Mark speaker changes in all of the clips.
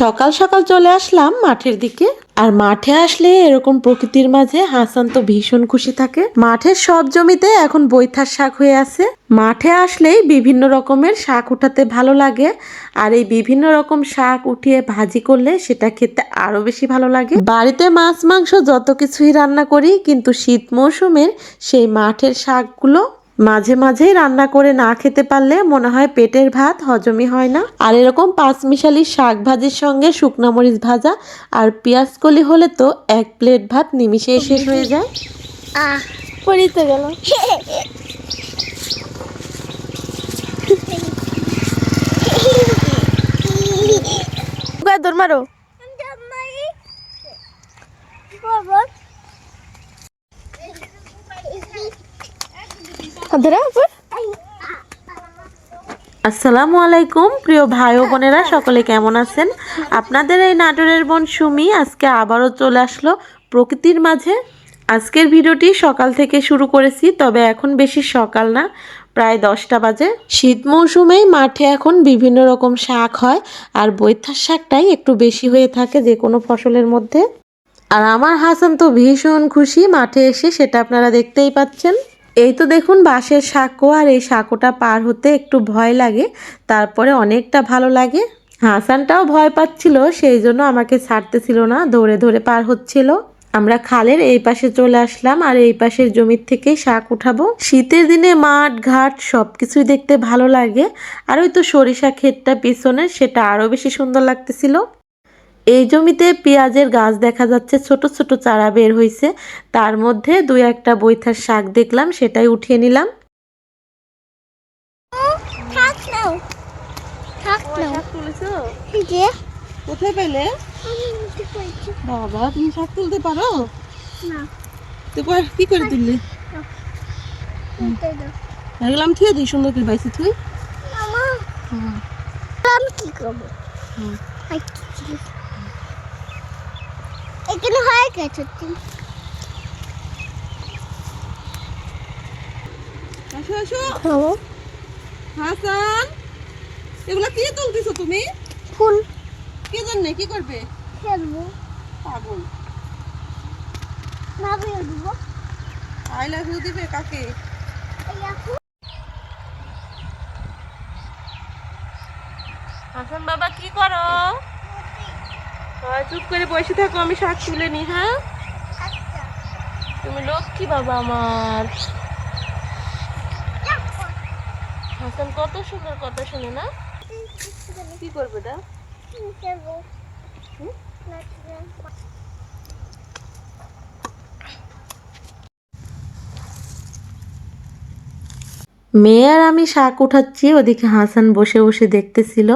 Speaker 1: সকাল সকাল চলে আসলাম মাঠের দিকে। আর মাঠে আসলে এরকম প্রকৃতির মাঝে হাসান তো ভীষণ খুশি থাকে। মাঠের সব জমিতে এখন বৈথার শাক হয়ে আছে। মাঠে আসলেই বিভিন্ন রকমের শাক উঠাতে ভালো লাগে। আর এই বিভিন্ন রকম শাক উঠিয়ে ভাজি করলে সেটা খেতে আরও বেশি ভালো লাগে। বাড়িতে মাছ, মাংস যত কিছুই রান্না করি, কিন্তু শীত মৌসুমের সেই মাঠের শাকগুলো মাঝে মাঝেই রান্না করে না খেতে পারলে মনে হয় পেটের ভাত হজমই হয় না। আর এরকম পাঁচমিশালি শাক ভাজির সঙ্গে শুকনো মরিচ ভাজা আর পেঁয়াজ কলি হলে তো এক প্লেট ভাত নিমিশেই শেষ হয়ে যায়।
Speaker 2: আহ পড়িতে গেল। দৌড় মারো ধরে উপর
Speaker 1: আসসালামু আলাইকুম, প্রিয় ভাই ও বোনেরা, সকলে কেমন আছেন? আপনাদের এই নাটোরের বোন সুমি আজকে আবারও চলে আসলো প্রকৃতির মাঝে। আজকের ভিডিওটি সকাল থেকে শুরু করেছি, তবে এখন বেশি সকাল না, প্রায় দশটা বাজে। শীত মৌসুমেই মাঠে এখন বিভিন্ন রকম শাক হয়, আর বৈথার শাকটাই একটু বেশি হয়ে থাকে যে কোনো ফসলের মধ্যে। আর আমার হাসান তো ভীষণ খুশি মাঠে এসে, সেটা আপনারা দেখতেই পাচ্ছেন। এই তো দেখুন বাঁশের সাঁকো আর এই সাঁকোটা পার হতে একটু ভয় লাগে, তারপরে অনেকটা ভালো লাগে। হাসানটাও ভয় পাচ্ছিল, সেই জন্য আমাকে ছাড়তেছিল না, ধরে ধরে পার হচ্ছিল। আমরা খালের এই পাশে চলে আসলাম আর এই পাশের জমির থেকে শাক উঠাবো। শীতের দিনে মাঠ, ঘাট সব কিছুই দেখতে ভালো লাগে। আর ওই তো সরিষা ক্ষেতটা পিছনে, সেটা আরও বেশি সুন্দর লাগতেছিল। এই জমিতে পেঁয়াজের গাছ দেখা যাচ্ছে ছোট ছোট চারা বের হয়েছে তার মধ্যে দুই একটা বৈথার শাক দেখলাম সেটাই উঠিয়ে নিলাম।
Speaker 2: থাক নাও। থাক নাও। এই যে।
Speaker 1: কোথায় পেলে?
Speaker 2: আমি উঠে পড়েছি।
Speaker 1: বাবা তুমি শাক তুলতে পারো? কি করে তুললি?
Speaker 2: উঠে দাও।
Speaker 1: এগুলো আমি থুয়ে দিই সুন্দর করে বাইছি তুই
Speaker 2: মামা। আমি কি করব?
Speaker 1: হুম।
Speaker 2: এখানে হয়ে গেছে তুমি
Speaker 1: আসো আসো।
Speaker 2: খাব
Speaker 1: হাসান এগুলো কি তুলতেছো তুমি?
Speaker 2: ফুল।
Speaker 1: কি জন্য কি করবে?
Speaker 2: খেলব।
Speaker 1: পাগল।
Speaker 2: না বের
Speaker 1: আই লাভ ইউ দিবে কাকে? হাসান বাবা কি করো? চুপ করে বসে থাকো, আমি শাক তুলে নি হ্যাঁ? তুমি লক্ষ্মী বাবা আমার। হাসান, কত সুন্দর কথা শুনে, না? কি করবে দা মেয়ে আর আমি শাক উঠাচ্ছি, ওদিকে হাসান বসে বসে দেখতেছিল,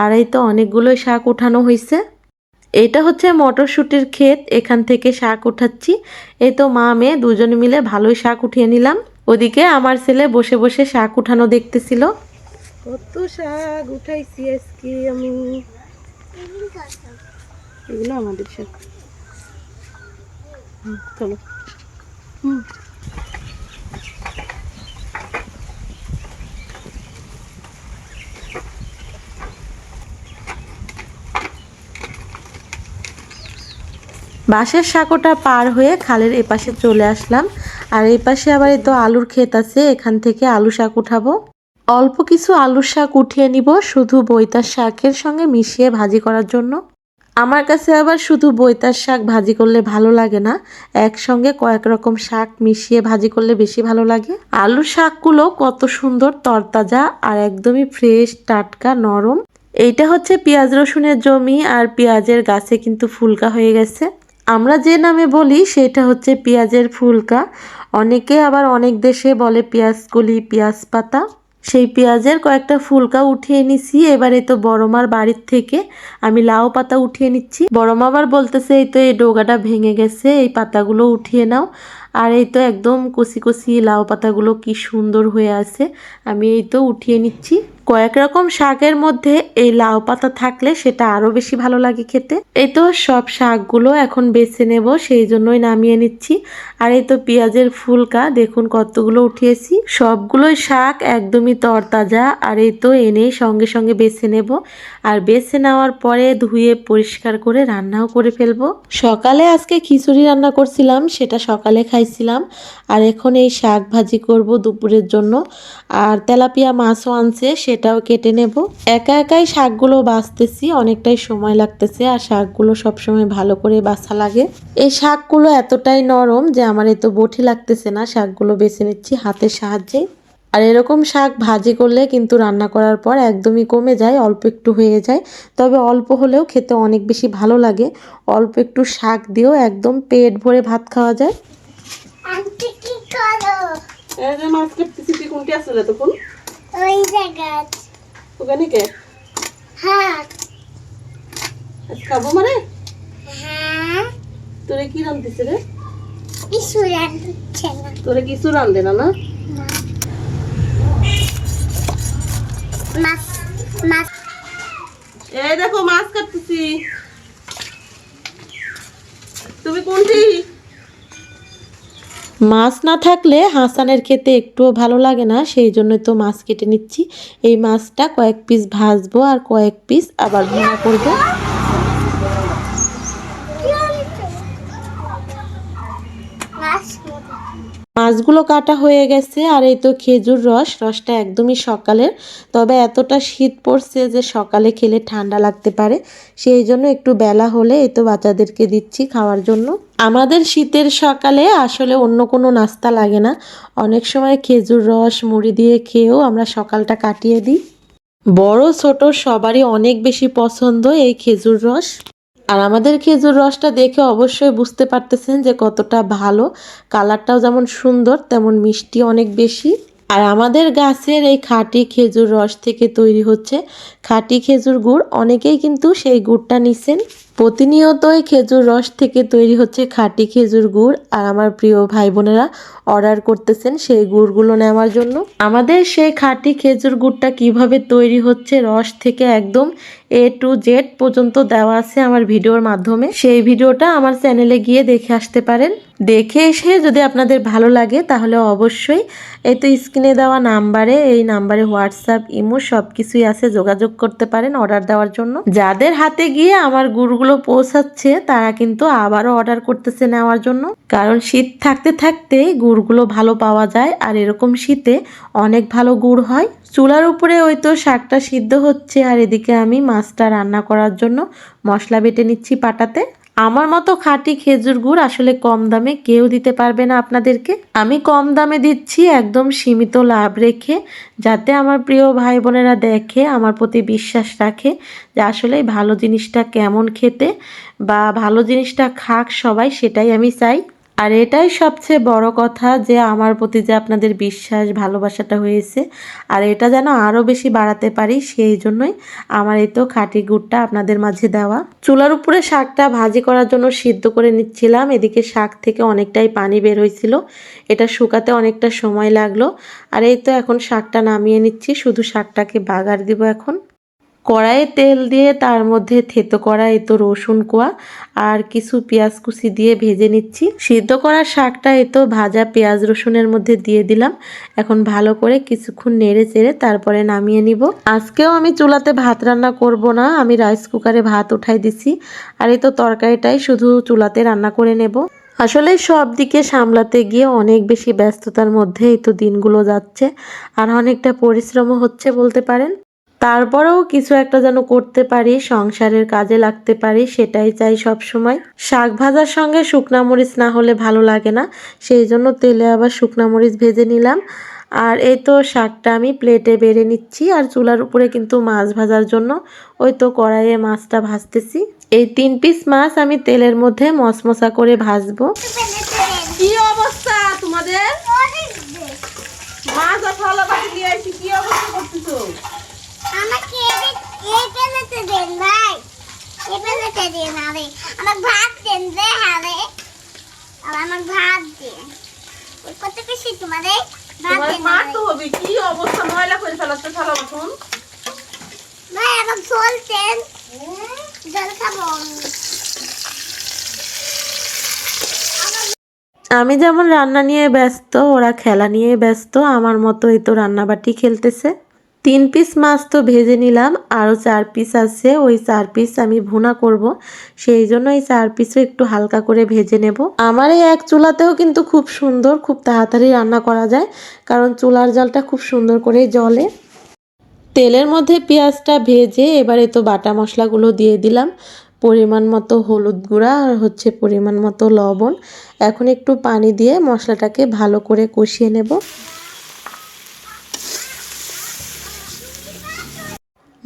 Speaker 1: আর এই তো অনেকগুলোই শাক উঠানো হয়েছে এটা হচ্ছে মটরশুটির ক্ষেত, এখান থেকে শাক উঠাচ্ছি। এই তো মা, মেয়ে দুজন মিলে ভালোই শাক উঠিয়ে নিলাম। ওদিকে আমার ছেলে বসে বসে শাক উঠানো দেখতেছিল। কত শাক উঠাইছি আজকে আমি। এগুলো আমাদের শাক। চলো। হুম। বাঁশের সাঁকোটা পার হয়ে খালের এপাশে চলে আসলাম। আর এই পাশে আবার তো আলুর ক্ষেত আছে, এখান থেকে আলু শাক উঠাবো। অল্প কিছু আলুর শাক উঠিয়ে নিব, শুধু বৈতার শাকের সঙ্গে মিশিয়ে ভাজি করার জন্য। আমার কাছে আবার শুধু বৈতার শাক ভাজি করলে ভালো লাগে না, একসঙ্গে কয়েক রকম শাক মিশিয়ে ভাজি করলে বেশি ভালো লাগে। আলুর শাকগুলো কত সুন্দর তরতাজা আর একদমই ফ্রেশ, টাটকা, নরম। এইটা হচ্ছে পেঁয়াজ রসুনের জমি আর পেঁয়াজের গাছে কিন্তু ফুলকা হয়ে গেছে। আমরা যে নামে বলি সেটা হচ্ছে পেঁয়াজের ফুলকা। অনেকে আবার অনেক দেশে বলে পেঁয়াজ কলি পেঁয়াজ পাতা। সেই পেঁয়াজের কয়েকটা ফুলকা উঠিয়ে নিছি। এবারে তো বড়মার বাড়ির থেকে আমি লাউ পাতা উঠিয়ে নিচ্ছি। বড়মা আবার বলতেছে, এই তো এই ডোগাটা ভেঙে গেছে, এই পাতাগুলো উঠিয়ে নাও। আর এই তো একদম কচি কচি লাউ পাতাগুলো কি সুন্দর হয়ে আছে। আমি এই তো উঠিয়ে নিচ্ছি। কয়েক রকম শাকের মধ্যে এই লাউ পাতা থাকলে সেটা আরও বেশি ভালো লাগে খেতে। এই তো সব শাকগুলো এখন বেছে নেব, সেই জন্যই নামিয়ে নিচ্ছি। আর এই তো পেঁয়াজের ফুলকা, দেখুন কতগুলো উঠিয়েছি। সবগুলোই শাক একদমই তরতাজা, আর এই তো এনেই সঙ্গে সঙ্গে বেছে নেব। আর বেছে নেওয়ার পরে ধুয়ে পরিষ্কার করে রান্নাও করে ফেলব। সকালে আজকে খিচুড়ি রান্না করছিলাম, সেটা সকালে খাইছিলাম। আর এখন এই শাক ভাজি করব দুপুরের জন্য। আর তেলাপিয়া মাছও আনছে সেটাও কেটে নেব। একা একাই শাকগুলো বাছতেছি অনেকটাই সময় লাগতেছে আর শাকগুলো সবসময় ভালো করে বাছা লাগে। এই শাকগুলো এতটাই নরম যে আমার এত বটি লাগতেছে না শাকগুলো বেছে নিচ্ছি হাতের সাহায্যে। আর এরকম শাক ভাজি করলে কিন্তু রান্না করার পর একদমই কমে যায় অল্প একটু হয়ে যায়। তবে অল্প হলেও খেতে অনেক বেশি ভালো লাগে। অল্প একটু শাক দিয়েও একদম পেট ভরে ভাত খাওয়া যায়।
Speaker 2: আন্টি কি করো?
Speaker 1: এই যে মাছ কাটতেছি তুই কোনটি আসলে তখন?
Speaker 2: ওই জায়গা
Speaker 1: ওখানে কে?
Speaker 2: হ্যাঁ।
Speaker 1: খাব মানে?
Speaker 2: হ্যাঁ।
Speaker 1: তোরে কি রান্ধতেছে রে?
Speaker 2: ইসুরান দিচ্ছে না।
Speaker 1: তোরে কিছু রান্ধে না না?
Speaker 2: মাছ মাছ।
Speaker 1: এই দেখো মাছ কাটতেছি। তুমি কোনটি? মাছ না থাকলে হাসানের খেতে একটুও ভালো লাগে না, সেই জন্য তো মাছ কেটে নিচ্ছি। এই মাছটা কয়েক পিস ভাজবো আর কয়েক পিস আবার ভুনা করব
Speaker 2: কি হয়েছে? মাছ
Speaker 1: মাছগুলো কাটা হয়ে গেছে আর এই তো খেজুর রস, রসটা একদমই সকালের। তবে এতটা শীত পড়ছে যে সকালে খেলে ঠান্ডা লাগতে পারে। সেই জন্য একটু বেলা হলে এই তো বাচ্চাদেরকে দিচ্ছি খাওয়ার জন্য। আমাদের শীতের সকালে আসলে অন্য কোনো নাস্তা লাগে না। অনেক সময় খেজুর রস, মুড়ি দিয়ে খেয়েও আমরা সকালটা কাটিয়ে দিই। বড়, ছোট সবারই অনেক বেশি পছন্দ এই খেজুর রস। আর আমাদের খেজুর রসটা দেখে অবশ্যই বুঝতে পারতেছেন যে কতটা ভালো, কালারটাও যেমন সুন্দর, তেমন মিষ্টি অনেক বেশি। আর আমাদের গাছের এই খাঁটি খেজুর রস থেকে তৈরি হচ্ছে খাঁটি খেজুর গুড়। অনেকেই কিন্তু সেই গুড়টা নিছেন। প্রতিনিয়তই খেজুর রস থেকে তৈরি হচ্ছে খাঁটি খেজুর গুড়। আর আমার প্রিয় ভাই বোনেরা অর্ডার করতেছেন সেই গুড়গুলো নেওয়ার জন্য। আমাদের সেই খাঁটি খেজুর গুড়টা কীভাবে তৈরি হচ্ছে রস থেকে একদম এ টু জেড পর্যন্ত দেওয়া আছে আমার ভিডিওর মাধ্যমে। সেই ভিডিওটা আমার চ্যানেলে গিয়ে দেখে আসতে পারেন। দেখে এসে যদি আপনাদের ভালো লাগে, তাহলে অবশ্যই এই তো স্ক্রিনে দেওয়া নাম্বারে, এই নাম্বারে হোয়াটসঅ্যাপ, ইমো সব কিছুই আছে, যোগাযোগ করতে পারেন অর্ডার দেওয়ার জন্য। যাদের হাতে গিয়ে আমার গুড়গুলো পৌঁছাচ্ছে, তারা কিন্তু আবারও অর্ডার করতেছে নেওয়ার জন্য। কারণ শীত থাকতে থাকতে গুড়গুলো ভালো পাওয়া যায়, আর এরকম শীতে অনেক ভালো গুড় হয়। চুলার উপরে ওই তো শাকটা সিদ্ধ হচ্ছে, আর এদিকে আমি মাছটা রান্না করার জন্য মশলা বেটে নিচ্ছি পাটাতে। আমার মতো খাঁটি খেজুর গুড় আসলে কম দামে কেউ দিতে পারবে না আপনাদেরকে। আমি কম দামে দিচ্ছি একদম সীমিত লাভ রেখে, যাতে আমার প্রিয় ভাই বোনেরা দেখে, আমার প্রতি বিশ্বাস রাখে যে আসলে ভালো জিনিসটা কেমন খেতে বা ভালো জিনিসটা খাক সবাই, সেটাই আমি চাই। আর এটাই সবচেয়ে বড় কথা যে আমার প্রতি যে আপনাদের বিশ্বাস, ভালোবাসাটা হয়েছে, আর এটা যেন আরও বেশি বাড়াতে পারি, সেই জন্যই আমার এই তো খাঁটি গুড়টা আপনাদের মাঝে দেওয়া। চুলার উপরে শাকটা ভাজি করার জন্য সিদ্ধ করে নিচ্ছিলাম, এদিকে শাক থেকে অনেকটাই পানি বের হয়েছিল, এটা শুকাতে অনেকটা সময় লাগল, আর এই তো এখন শাকটা নামিয়ে নিচ্ছি, শুধু শাকটাকে বাগার দিব এখন। কড়াইয়ে তেল দিয়ে তার মধ্যে থেতো করা এই তো রসুন কোয়া আর কিছু পেঁয়াজ কুচি দিয়ে ভেজে নিচ্ছি। সিদ্ধ করা শাকটা এই তো ভাজা পেঁয়াজ রসুনের মধ্যে দিয়ে দিলাম। এখন ভালো করে কিছুক্ষণ নেড়ে চেড়ে তারপরে নামিয়ে নিব। আজকেও আমি চুলাতে ভাত রান্না করব না, আমি রাইস কুকারে ভাত উঠাই দিছি। আর এই তো তরকারিটাই শুধু চুলাতে রান্না করে নেব। আসলে সব দিকে সামলাতে গিয়ে অনেক বেশি ব্যস্ততার মধ্যে এই তো দিনগুলো যাচ্ছে, আর অনেকটা পরিশ্রমও হচ্ছে বলতে পারেন। তারপরেও কিছু একটা যেন করতে পারি সংসারের কাজে লাগতে পারি সেটাই চাই সব সময় শাক ভাজার সঙ্গে শুকনা মরিচ না হলে ভালো লাগে না সেই জন্য তেলে আবার শুকনা মরিচ ভেজে নিলাম। আর এই তো শাকটা আমি প্লেটে বেড়ে নিচ্ছি আর চুলার উপরে কিন্তু মাছ ভাজার জন্য ওই তো কড়াইয়ে মাছটা ভাজতেছি। এই তিন পিস মাছ আমি তেলের মধ্যে মশমশা করে ভাজবো। কি অবস্থা তোমাদের? মাছ বাটি নিয়ে আসি কি অবস্থা করতেছো?
Speaker 2: আমাকে এই- এই পেলেতে দেন ভাই। এই পেলেতে দিন আরে। আমার ভাত দেন রে হারে আর আমার ভাত দিন। ওই কত বেশি তোমাদের?
Speaker 1: তোমার
Speaker 2: ভাতে
Speaker 1: মারতে হবে কি অবস্থা? ময়লা করে
Speaker 2: ভাই জল খাব
Speaker 1: আমি। যেমন রান্না নিয়ে ব্যস্ত ওরা খেলা নিয়ে ব্যস্ত আমার মতো এই তো রান্নাবাটি খেলতেছে। তিন পিস মাছ তো ভেজে নিলাম, আরও চার পিস আছে, ওই চার পিস আমি ভুনা করব, সেই জন্য এই চার পিসও একটু হালকা করে ভেজে নেব। আমার এই এক চুলাতেও কিন্তু খুব সুন্দর, খুব তাড়াতাড়ি রান্না করা যায়, কারণ চুলার জালটা খুব সুন্দর করে জ্বলে। তেলের মধ্যে পেঁয়াজটা ভেজে এবারে তো বাটা মশলাগুলো দিয়ে দিলাম, পরিমাণ মতো হলুদ গুঁড়া আর হচ্ছে পরিমাণ মতো লবণ। এখন একটু পানি দিয়ে মশলাটাকে ভালো করে কষিয়ে নেব।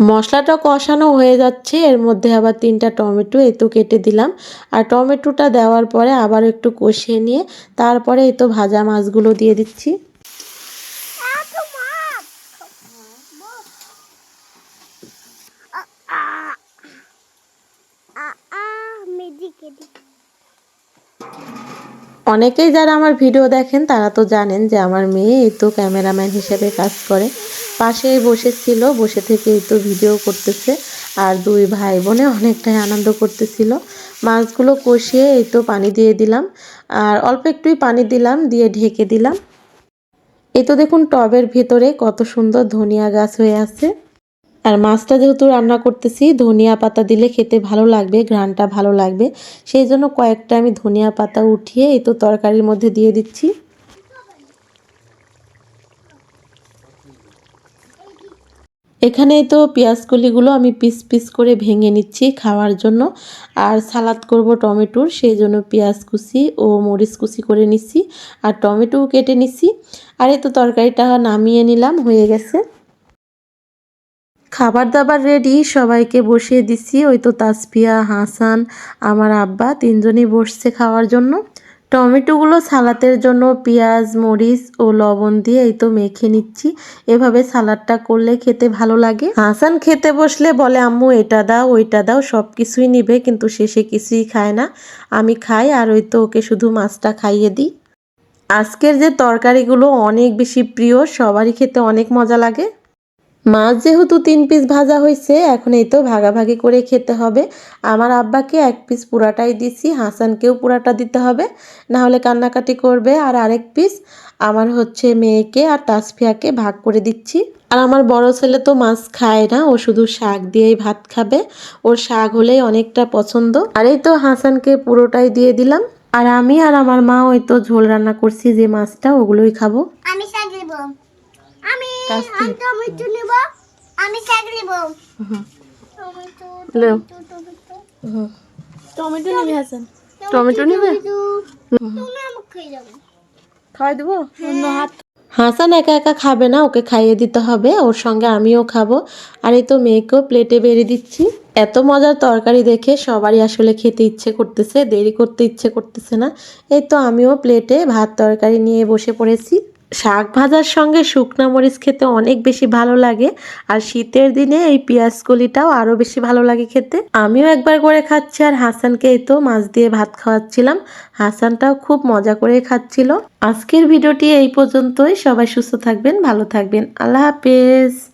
Speaker 1: মশলাটা কষানো হয়ে যাচ্ছে, এর মধ্যে আবার তিনটা টমেটো এই তো কেটে দিলাম। আর টমেটোটা দেওয়ার পরে আবার একটু কষিয়ে নিয়ে তারপরে এই তো ভাজা মাছগুলো দিয়ে দিচ্ছি। অনেকেই যারা আমার ভিডিও দেখেন তারা তো জানেন যে আমার মেয়ে এই তো ক্যামেরাম্যান হিসেবে কাজ করে। পাশেই বসেছিল, বসে থেকে তো ভিডিও করতেছে। আর দুই ভাই বোনে অনেকটাই আনন্দ করতেছিল। মাছগুলো কষিয়ে এই তো পানি দিয়ে দিলাম। আর অল্প একটুই পানি দিলাম, দিয়ে ঢেকে দিলাম। এই তো দেখুন টবের ভিতরে কত সুন্দর ধনিয়া গাছ হয়ে আছে। আর মাছটা যেহেতু রান্না করতেছি, ধনিয়া পাতা দিলে খেতে ভালো লাগবে, ঘ্রাণটা ভালো লাগবে। সেই জন্য কয়েকটা আমি ধনিয়া পাতা উঠিয়ে এই তো তরকারির মধ্যে দিয়ে দিচ্ছি। এখানে তো পেঁয়াজ কলিগুলো আমি পিস পিস করে ভেঙে নিচ্ছি খাওয়ার জন্য। আর সালাদ করব টমেটোর, সেই জন্য পেঁয়াজ কুচি ও মরিচ কুচি করে নিচ্ছি আর টমেটোও কেটে নিচ্ছি। আর এই তো তরকারিটা নামিয়ে নিলাম, হয়ে গেছে। খাবার দাবার রেডি সবাইকে বসিয়ে দিছি ওই তো তাসপিয়া হাসান, আমার আব্বা তিনজনই বসছে খাওয়ার জন্য। টমেটোগুলো সালাতের জন্য পেঁয়াজ, মরিচ ও লবণ দিয়ে এই তো মেখে নিচ্ছি। এভাবে সালাদটা করলে খেতে ভালো লাগে। হাসান খেতে বসলে বলে, আম্মু, এটা দাও, ওইটা দাও সব কিছুই নিবে, কিন্তু শেষে কিছুই খায় না। আমি খাই আর ওই তো ওকে শুধু মাছটা খাইয়ে দিই। আজকের যে তরকারিগুলো অনেক বেশি প্রিয়, সবারই খেতে অনেক মজা লাগে। মাছ যেহেতু তিন পিস ভাজা হয়েছে এখন এই তো ভাগাভাগি করে খেতে হবে। আমার আব্বাকে এক পিস পুরাটাই দিছি, হাসানকেও পুরাটা দিতে হবে। না হলে কান্নাকাটি করবে আর আরেক পিস আমার হচ্ছে মেয়েকে আর তাসফিয়াকে ভাগ করে দিচ্ছি। আর আমার বড় ছেলে তো মাছ খায় না, ও শুধু শাক দিয়েই ভাত খাবে। ওর শাক হলেই অনেকটা পছন্দ। আর এই তো হাসানকে পুরোটাই দিয়ে দিলাম। আর আমি আর আমার মা ওই তো ঝোল রান্না করছি, যে মাছটা ওগুলোই খাব।
Speaker 2: আমি আমি আমি টমেটো নিব আমি শাক নিব। টমেটো টমেটো
Speaker 3: টমেটো নিবি? হাসান
Speaker 1: টমেটো। নিবে
Speaker 2: তুমি আমাকে যাবে
Speaker 3: খাওয়াই দেবো? অন্য হাত।
Speaker 1: হাসান একা একা খাবে না ওকে খাইয়ে দিতে হবে ওর সঙ্গে আমিও খাব। আর এই তো মেয়েকেও প্লেটে বেড়ে দিচ্ছি। এত মজার তরকারি দেখে সবারই আসলে খেতে ইচ্ছে করতেছে দেরি করতে ইচ্ছে করতেছে না। এই তো আমিও প্লেটে ভাত তরকারি নিয়ে বসে পড়েছি। শাক ভাজার সঙ্গে শুকনো মরিচ খেতে অনেক বেশি ভালো লাগে। আর শীতের দিনে এই পেঁয়াজ কলিটাও আরও বেশি ভালো লাগে খেতে। আমিও একবার করে খাচ্ছি আর হাসানকে এই তো মাছ দিয়ে ভাত খাওয়াচ্ছিলাম। হাসানটাও খুব মজা করে খাচ্ছিল। আজকের ভিডিওটি এই পর্যন্তই। সবাই সুস্থ থাকবেন, ভালো থাকবেন। আল্লাহ হাফেজ।